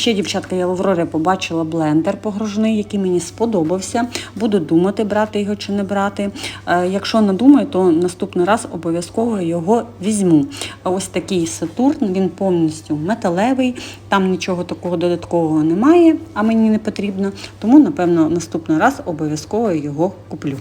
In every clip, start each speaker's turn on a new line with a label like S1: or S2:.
S1: Ще, дівчатка, я в Аврорі побачила блендер погружний, який мені сподобався. Буду думати, брати його чи не брати. Е, Якщо не думаю, то наступний раз обов'язково його візьму. Ось такий Сатурн, він повністю металевий, там нічого такого додаткового немає, а мені не потрібно. Тому, напевно, наступний раз обов'язково його куплю.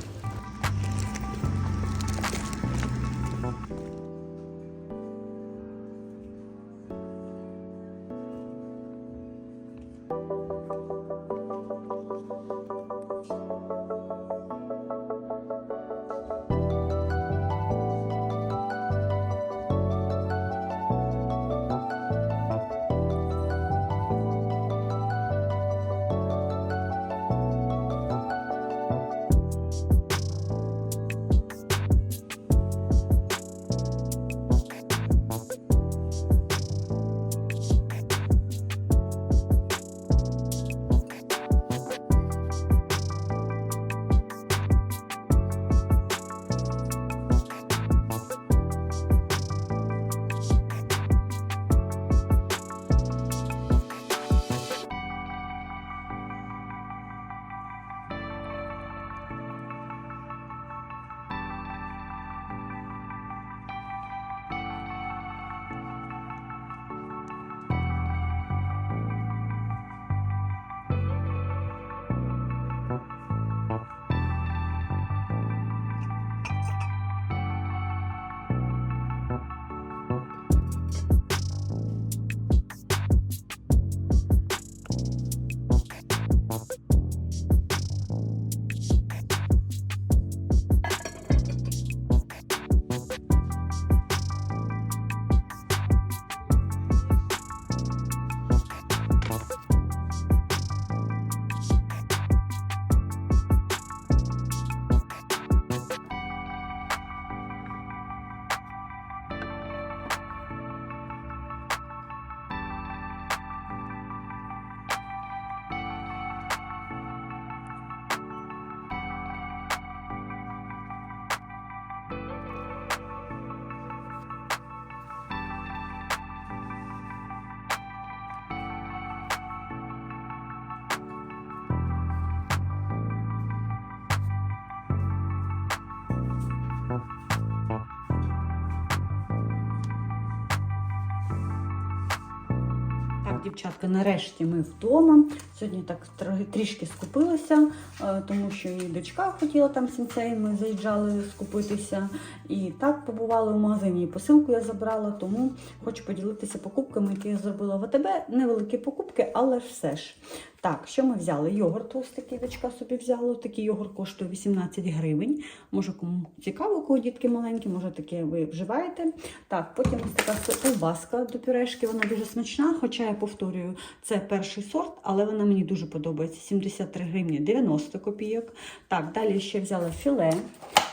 S1: Так, дівчатка, нарешті ми вдома. Сьогодні так трішки скупилися, е, тому що і дочка хотіла там сінцей, ми заїжджали скупитися. І так побували в магазині. І посилку я забрала, тому хочу поділитися покупками, які я зробила в АТБ. Невеликі покупки, але все ж. Так, що ми взяли? Йогурт ось такий дочка собі взяла. Такий йогурт коштує 18 гривень. Може, кому цікаво, кого дітки маленькі, може таке ви вживаєте. Так, потім ось така ковбаска до пюрешки, вона дуже смачна, хоча я повторюю, це перший сорт, але вона мені дуже подобається. 73 гривні 90 копійок. Так, далі ще взяла філе.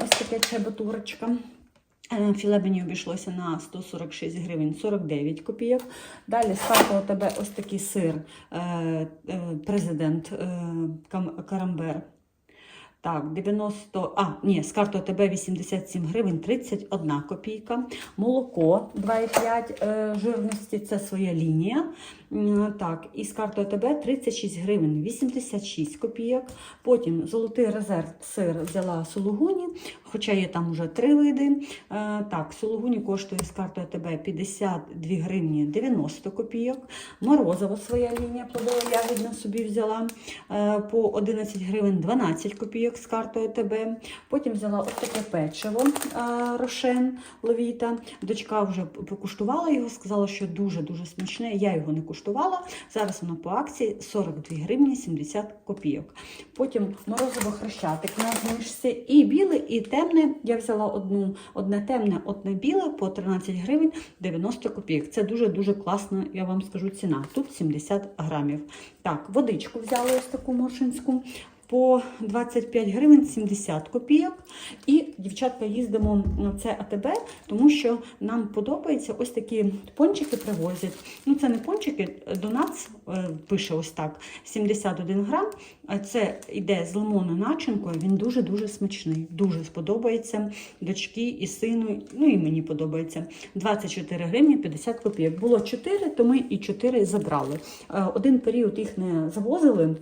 S1: Ось таке чебатурочка. Е, Філе мені обійшлося на 146 гривень 49 копійок. Далі з у тебе ось такий сир е, е, президент Карамбер. Так, 90, а, ні, з картою ТБ 87 гривень 31 копійка. Молоко 2,5 е, жирності, це своя лінія. Так, і з картою ТБ 36 гривень 86 копійок. Потім золотий резерв сир взяла сулугуні, хоча є там вже три види. Е, Так, сулугуні коштує з картою ТБ 52 гривні 90 копійок. Морозова своя лінія подала, ягідна собі взяла е, по 11 гривень 12 копійок з картою ТБ. Потім взяла ось таке печиво е, Рошен Левіта. Дочка вже покуштувала його, сказала, що дуже-дуже смачне. Я його не куштувала. Зараз воно по акції 42 гривні 70 копійок. Потім морозиво хрещатик на знижці. І біле, і темне. Я взяла одну, одне темне, одне біле по 13 гривень 90 копійок. Це дуже-дуже класна, я вам скажу, ціна. Тут 70 грамів. Так, водичку взяла ось таку моршинську. По 25 гривень 70 копійок. І дівчатка їздимо на це АТБ, тому що нам подобається ось такі пончики привозять. Ну, це не пончики, до нас е, пише ось так: 71 грам. Це йде з лимонною начинкою. Він дуже-дуже смачний. Дуже сподобається дочки і сину. Ну і мені подобається. 24 гривні 50 копійок. Було 4, то ми і 4 забрали. Е, Один період їх не завозили.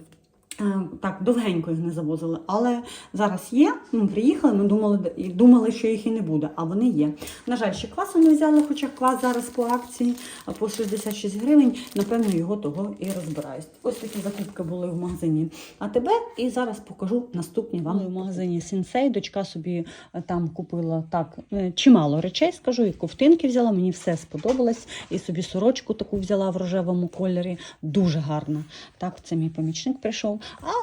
S1: Е, Так, довгенько їх не завозили, але зараз є. Ми приїхали, ми думали, думали, що їх і не буде, а вони є. На жаль, ще квасу не взяли, хоча квас зараз по акції а по 66 гривень. Напевно, його того і розбирають. Ось такі закупки були в магазині АТБ, і зараз покажу наступні вам в магазині Сінсей. Дочка собі е, там купила так е, чимало речей, скажу, і ковтинки взяла. Мені все сподобалось. І собі сорочку таку взяла в рожевому кольорі. Дуже гарна. Так, це мій помічник прийшов.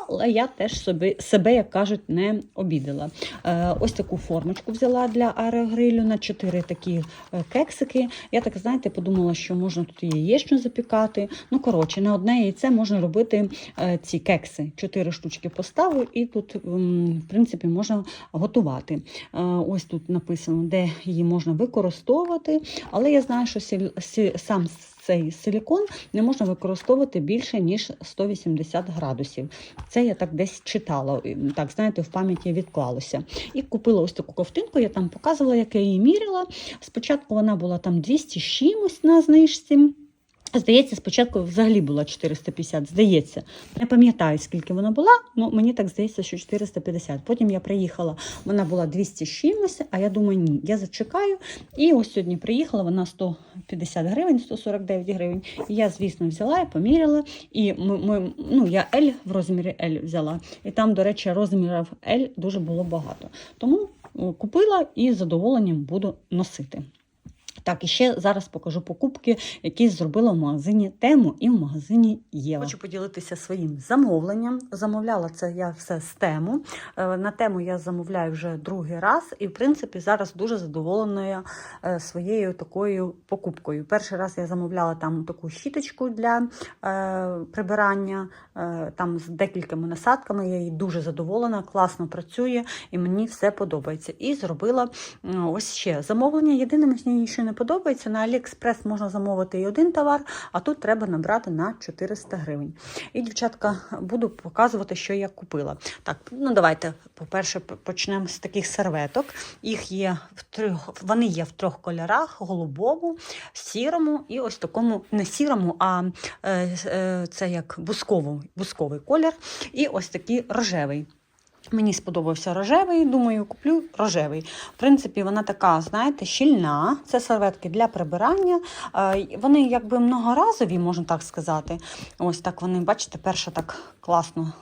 S1: Але я теж собі себе, як кажуть, не обідала. Е, ось таку формочку взяла для аерогрилю на 4 такі е, кексики. Я так, знаєте, подумала, що можна тут яєчню запікати. Ну, коротше, на одне яйце можна робити е, ці кекси. Чотири штучки поставив, і тут, в принципі, можна готувати. Ось тут написано, де її можна використовувати, але я знаю, що сам цей силікон не можна використовувати більше, ніж 180 градусів. Це я так десь читала, так, знаєте, в пам'яті відклалося. І купила ось таку ковтинку, я там показувала, як я її міряла. Спочатку вона була там 200 з чимось на знижці. Здається, спочатку взагалі була 450, здається. Не пам'ятаю, скільки вона була, але мені так здається, що 450. Потім я приїхала, вона була 200 з чимось, а я думаю, ні, я зачекаю. І ось сьогодні приїхала, вона 150 гривень, 149 гривень. Я, звісно, взяла і поміряла. І ми, ми, ну, я L в розмірі L взяла. І там, до речі, розмірів L дуже було багато. Тому купила і з задоволенням буду носити. Так, і ще зараз покажу покупки, які зробила в магазині Тему і в магазині Єва. Хочу поділитися своїм замовленням. Замовляла це я все з тему. Е, На тему я замовляю вже другий раз, і в принципі зараз дуже задоволена е, своєю такою покупкою. Перший раз я замовляла там таку щіточку для е, прибирання, там з декількома насадками. Я їй дуже задоволена, класно працює і мені все подобається. І зробила ось ще замовлення. Єдине, мені ще не подобається. На Аліекспрес можна замовити і один товар, а тут треба набрати на 400 гривень. І, дівчатка, буду показувати, що я купила. Так, ну давайте, по-перше, почнемо з таких серветок. Їх є в трьох, вони є в трьох кольорах: голубому, сірому і ось такому, не сірому, а е, е, це як бусковий, бусковий колір, і ось такий рожевий. Мені сподобався рожевий, думаю, куплю рожевий. В принципі, вона така, знаєте, щільна. Це серветки для прибирання. Е, Вони якби многоразові, можна так сказати. Ось так вони, бачите, перша так класно.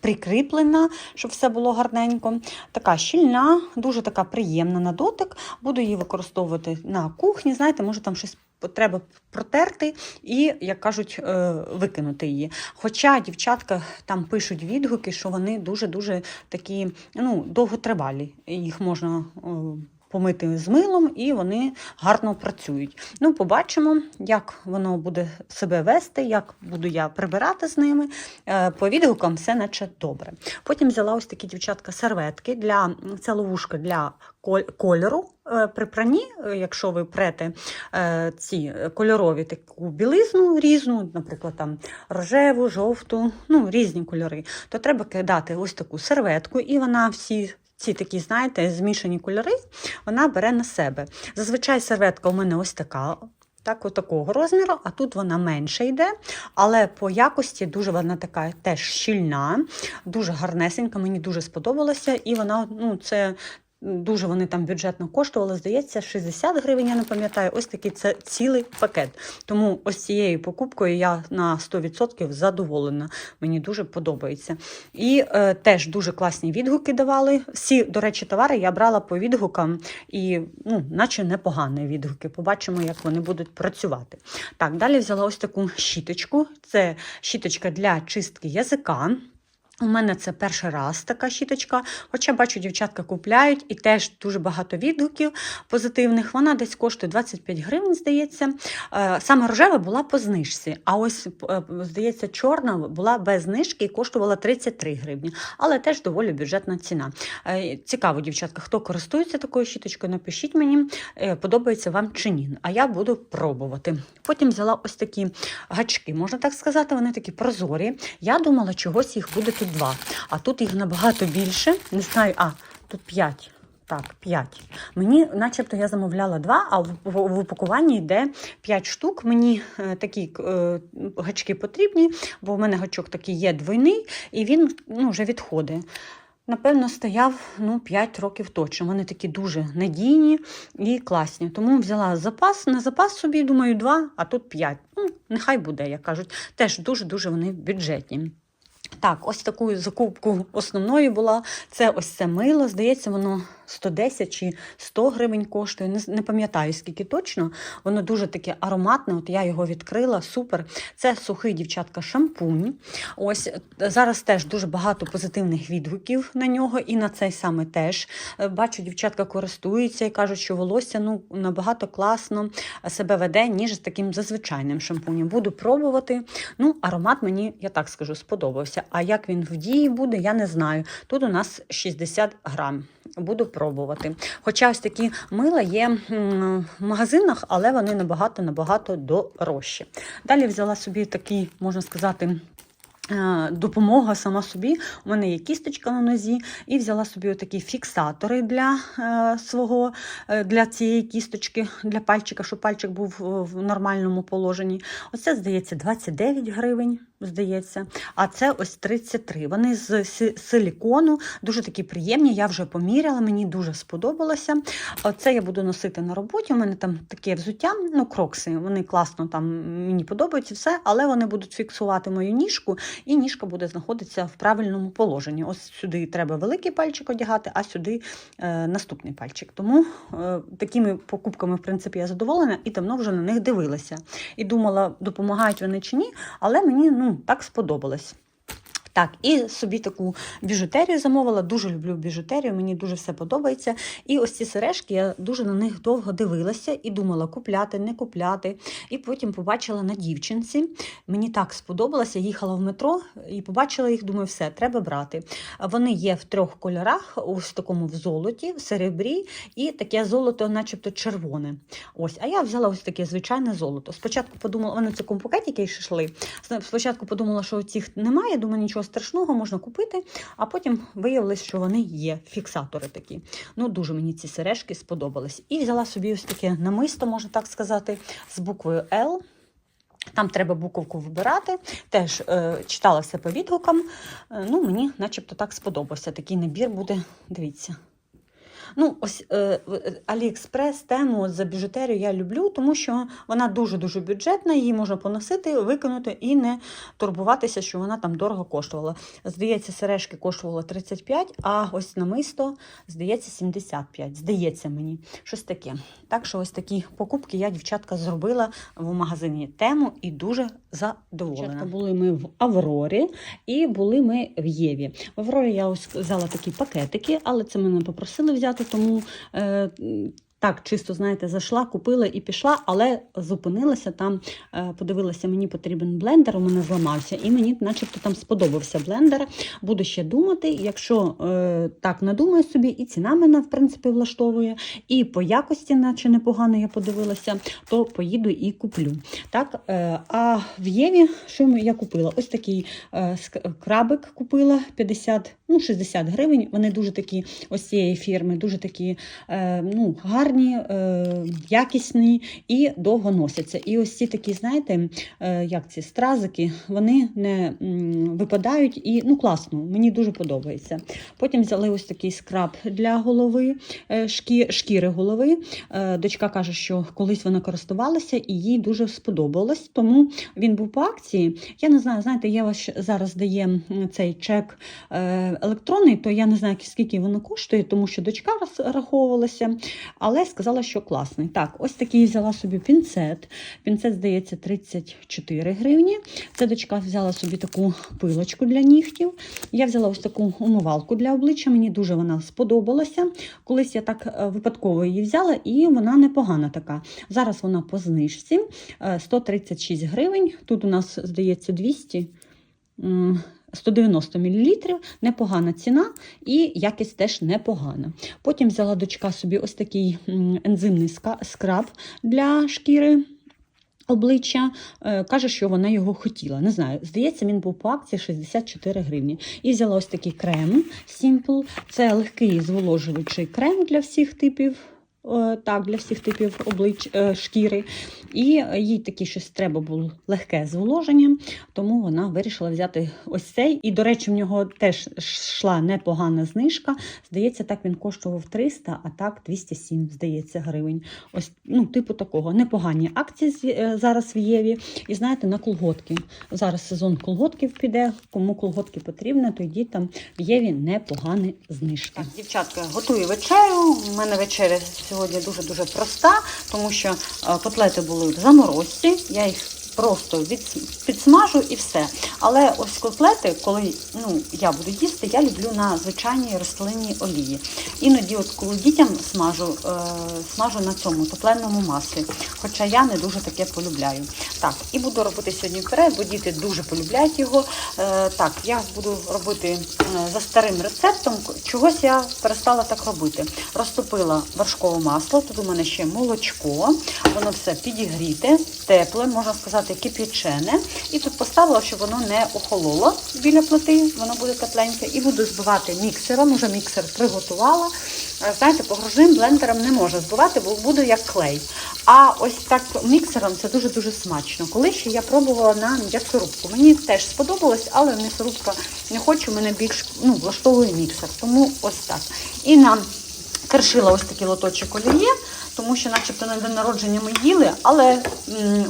S1: Прикріплена, щоб все було гарненько. Така щільна, дуже така приємна на дотик. Буду її використовувати на кухні. Знаєте, може там щось треба протерти і, як кажуть, е, викинути її. Хоча дівчатка там пишуть відгуки, що вони дуже-дуже такі ну, довготривалі. Їх можна. Помити з милом і вони гарно працюють. Ну, побачимо, як воно буде себе вести, як буду я прибирати з ними. Е, По відгукам все наче добре. Потім взяла ось такі дівчатка серветки для це ловушка для кольору. Е, При пранні, е, якщо ви прете ці кольорові таку білизну різну, наприклад, там рожеву, жовту, ну різні кольори, то треба кидати ось таку серветку, і вона всі. Ці такі, знаєте, змішані кольори, вона бере на себе. Зазвичай серветка у мене ось така, так, такого розміру, а тут вона менше йде, але по якості дуже вона така теж щільна, дуже гарнесенька, мені дуже сподобалася. І вона, ну, це Дуже вони там бюджетно коштували, здається, 60 гривень, я не пам'ятаю, ось такий це цілий пакет. Тому ось цією покупкою я на 100% задоволена. Мені дуже подобається. І е, теж дуже класні відгуки давали. Всі, до речі, товари я брала по відгукам і, ну, наче непогані відгуки. Побачимо, як вони будуть працювати. Так, далі взяла ось таку щіточку. Це щіточка для чистки язика. У мене це перший раз така щіточка, хоча бачу, дівчатка купляють і теж дуже багато відгуків позитивних. Вона десь коштує 25 гривень, здається. Е, Саме рожева була по знижці, а ось, е, здається, чорна була без знижки і коштувала 33 гривні, але теж доволі бюджетна ціна. Е, Цікаво, дівчатка, хто користується такою щіточкою, напишіть мені, подобається вам чи ні. А я буду пробувати. Потім взяла ось такі гачки, можна так сказати, вони такі прозорі. Я думала, чогось їх буде тут два, а тут їх набагато більше. Не знаю, а тут п'ять. Так, 5. Мені, начебто, я замовляла 2, а в, в, в упакуванні йде 5 штук. Мені е, такі е, гачки потрібні, бо в мене гачок такий є двойний, і він ну, вже відходить. Напевно, стояв ну, 5 років точно. Вони такі дуже надійні і класні. Тому взяла запас на запас собі, думаю, 2, а тут 5. Ну, нехай буде, як кажуть. Теж дуже-дуже вони бюджетні. Так, ось такою закупку основною була. Це ось це мило. Здається, воно 110 чи 100 гривень коштує. Не, не пам'ятаю, скільки точно. Воно дуже таке ароматне. От я його відкрила, супер. Це сухий дівчатка шампунь. Ось е, зараз теж дуже багато позитивних відгуків на нього, і на цей саме теж. Е, Бачу, дівчатка користуються і кажуть, що волосся ну, набагато класно себе веде, ніж з таким зазвичайним шампунем. Буду пробувати. Ну, аромат мені, я так скажу, сподобався. А як він в дії буде, я не знаю. Тут у нас 60 грам. Буду пробувати. Хоча ось такі мила є в магазинах, але вони набагато-набагато дорожчі. Далі взяла собі такий, можна сказати, е, Допомога сама собі. У мене є кісточка на нозі, і взяла собі такі фіксатори для е, свого е, для цієї кісточки, для пальчика, щоб пальчик був в нормальному положенні. Оце, здається, 29 гривень. Здається, а це ось 33. Вони з си- силікону, дуже такі приємні. Я вже поміряла, мені дуже сподобалося. Це я буду носити на роботі. У мене там таке взуття, ну крокси. Вони класно там мені подобаються все, але вони будуть фіксувати мою ніжку, і ніжка буде знаходитися в правильному положенні. Ось сюди треба великий пальчик одягати, а сюди е, наступний пальчик. Тому е, такими покупками, в принципі, я задоволена і давно вже на них дивилася. І думала, допомагають вони чи ні, але мені ну, так сподобалось. Так, і собі таку біжутерію замовила. Дуже люблю біжутерію, мені дуже все подобається. І ось ці сережки, я дуже на них довго дивилася і думала, купляти, не купляти. І потім побачила на дівчинці. Мені так сподобалося, їхала в метро і побачила їх, думаю, все, треба брати. Вони є в трьох кольорах: ось такому в золоті, в серебрі, і таке золото, начебто червоне. Ось, а я взяла ось таке звичайне золото. Спочатку подумала, вони це компокетики йшли. Спочатку подумала, що цих немає, думаю, нічого страшного можна купити, а потім виявилось, що вони є, фіксатори такі. Ну, дуже мені ці сережки сподобались. І взяла собі ось таке намисто, можна так сказати, з буквою L. Там треба буковку вибирати. Теж е, читала все по відгукам. Е, ну, мені начебто так сподобався. Такий набір буде, дивіться. Ну, ось е, Аліекспрес тему за біжутерію я люблю, тому що вона дуже-дуже бюджетна, її можна поносити, викинути і не турбуватися, що вона там дорого коштувала. Здається, сережки коштувало 35, а ось намисто, здається, 75. Здається мені, щось таке. Так що ось такі покупки я, дівчатка, зробила в магазині тему і дуже задоволена. Дівчатка, були ми в Аврорі і були ми в Єві. В Аврорі я ось взяла такі пакетики, але це мене попросили взяти, тому. Так, чисто, знаєте, зайшла, купила і пішла, але зупинилася там, е, подивилася, мені потрібен блендер, у мене зламався, і мені начебто там сподобався блендер. Буду ще думати, якщо е, так надумаю собі, і ціна мене, в принципі, влаштовує, і по якості, наче непогано я подивилася, то поїду і куплю. Так, е, А в Єві, що я купила? Ось такий е, крабик купила 50, ну 60 гривень. Вони дуже такі, ось цієї фірми, дуже такі е, ну, гарні, е, якісні і довго носяться. І ось ці такі, знаєте, е, як ці стразики, вони не випадають і ну класно, мені дуже подобається. Потім взяли ось такий скраб для голови, е, шкі, шкіри голови. Дочка каже, що колись вона користувалася і їй дуже сподобалось, тому він був по акції. Я не знаю, знаєте, є ось зараз дає цей чек електронний, то я не знаю, скільки воно коштує, тому що дочка розраховувалася. Але і сказала, що класний. Так, ось такий взяла собі пінцет. Пінцет, здається, 34 гривні. Це дочка взяла собі таку пилочку для нігтів. Я взяла ось таку умивалку для обличчя. Мені дуже вона сподобалася. Колись я так е, випадково її взяла, і вона непогана така. Зараз вона по знижці е, 136 гривень. Тут у нас, здається, 200. М, 190 мл, непогана ціна і якість теж непогана. Потім взяла дочка собі ось такий ензимний скраб для шкіри. Обличчя Е, каже, що вона його хотіла. Не знаю, здається, він був по акції 64 гривні. І взяла ось такий крем Simple. Це легкий зволожуючий крем для всіх типів. Е, Так, для всіх типів облич е, шкіри. І їй таке щось треба було легке зволоження, тому вона вирішила взяти ось цей. І, до речі, в нього теж йшла непогана знижка. Здається, так він коштував 300, а так 207, здається, гривень. Ось, ну, типу такого. Непогані акції з- е, зараз в Єві. І знаєте, на колготки. Зараз сезон колготків піде. Кому колготки потрібно, то йдіть там в Єві непогані знижки. Дівчатка, готую вечерю. У мене вечеря сьогодні дуже-дуже проста, тому що е, котлети були в заморозці. Я їх просто підсмажу і все. Але ось котлети, коли ну, я буду їсти, я люблю на звичайній рослинній олії. Іноді, от коли дітям смажу, е, смажу на цьому топленому маслі. Хоча я не дуже таке полюбляю. Так, і буду робити сьогодні пюре, бо діти дуже полюбляють його. Е, так, я буду робити е, за старим рецептом. Чогось я перестала так робити. Розтопила вершкове масло, тут у мене ще молочко, воно все підігріте, тепле, можна сказати, кип'ячене. І тут поставила, щоб воно не охололо біля плити, воно буде тепленьке. І буду збивати міксером. Уже міксер приготувала. Е, Знаєте, погружним блендером не можна збивати, бо буде як клей. А ось так міксером це дуже-дуже смачно. Коли ще я пробувала на м'ясорубку. Мені теж сподобалось, але м'ясорубка не хочу, мене більш ну, влаштовує міксер. Тому ось так. І нам Кершила ось такий лоточок олії, тому що начебто на день народження ми їли, але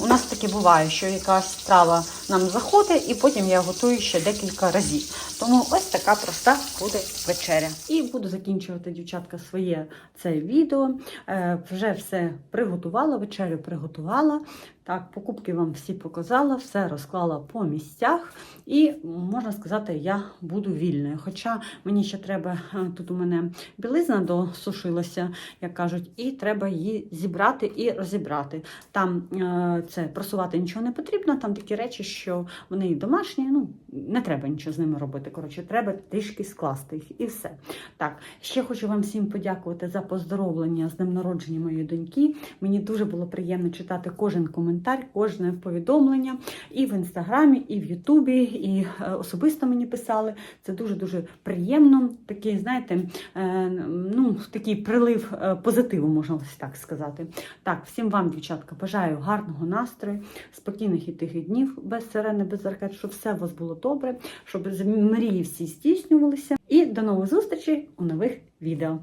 S1: у нас таке буває, що якась страва нам заходить, і потім я готую ще декілька разів. Тому ось така проста буде вечеря. І буду закінчувати, дівчатка, своє це відео. Е, вже все приготувала, вечерю приготувала. Так, покупки вам всі показала, все розклала по місцях. І можна сказати, я буду вільною. Хоча мені ще треба, е, тут у мене білизна досушилася, як кажуть, і треба її зібрати і розібрати. Там е, це просувати нічого не потрібно, там такі речі, що вони домашні, ну не треба нічого з ними робити. Коротше, треба трішки скласти їх і все. Так, ще хочу вам всім подякувати за поздоровлення з днем народження моєї доньки. Мені дуже було приємно читати кожен коментар, кожне повідомлення і в інстаграмі, і в Ютубі, і е, особисто мені писали. Це дуже дуже приємно. Такий, знаєте, е, ну такий прилив е, позитиву, можна так сказати. Так, всім вам, дівчатка, бажаю гарного настрою, спокійних і тихих днів, без сирени, без ракет, щоб все у вас було добре, щоб мрії всі здійснювалися. І до нових зустрічей у нових відео.